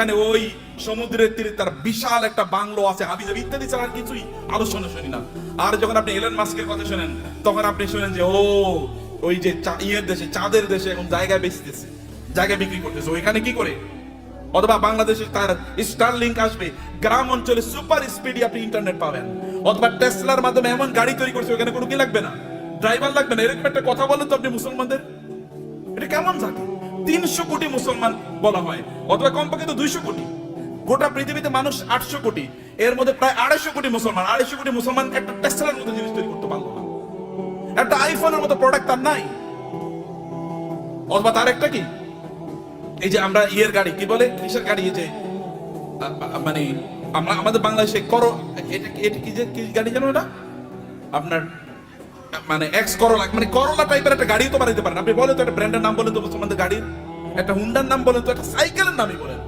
মানে ওই সমুদ্রের তীরে তার বিশাল একটা বাংলো আছে হাবি যাবি ইত্যাদি ছাড়া কিছুই আলোচনা শুনি না। আর যখন আপনি এলন মাস্কের কথা শুনেন, তখন আপনি শুনেন যে, ও, ওই যে ইয়ের দেশে, চাঁদের দেশে এখন জায়গায় বেচতেছে, জায়গা বিক্রি করতেছে। ওইখানে কি করে? অথবা বাংলাদেশে তার স্টার লিঙ্ক আসবে, গ্রাম অঞ্চলে সুপার স্পিডে আপনি ইন্টারনেট পাবেন। অথবা টেসলার মাধ্যমে এমন গাড়ি তৈরি করছে, ওখানে কোনো কি লাগবে না? ড্রাইভার লাগবে না? এরকম একটা কথা বলেন তো আপনি মুসলমানদের। এটা কেমন জাতি? তিনশো কোটি মুসলমান বলা হয়, অথবা কমপক্ষে তো দুইশো কোটি। গোটা পৃথিবীতে মানুষ আটশো কোটি। এর মধ্যে প্রায় আড়াইশো কোটি মুসলমান। আড়াইশো কোটি মুসলমান একটা টেসলার মতো জিনিস তৈরি করতে পারল না। একটা আইফোনের মতো প্রোডাক্ট তার নাই। অথবা তার একটা কি? এই যে আমরা ইয়ের গাড়ি, কি বলে? কিসের গাড়ি? যে মানে আমরা, আমাদের বাংলাদেশে করো, এটা এটা কি যে, কি গাড়ি জানো এটা আপনার মানে এক্স করলা মানে করলা টাইপের একটা গাড়ি তো বানাইতে পারেন। আপনি বলেন তো একটা ব্র্যান্ডের নাম বলেন তো মুসলমানদের গাড়ির একটা হুন্ডার নাম বলেন তো, একটা সাইকেলের নামই বলেন।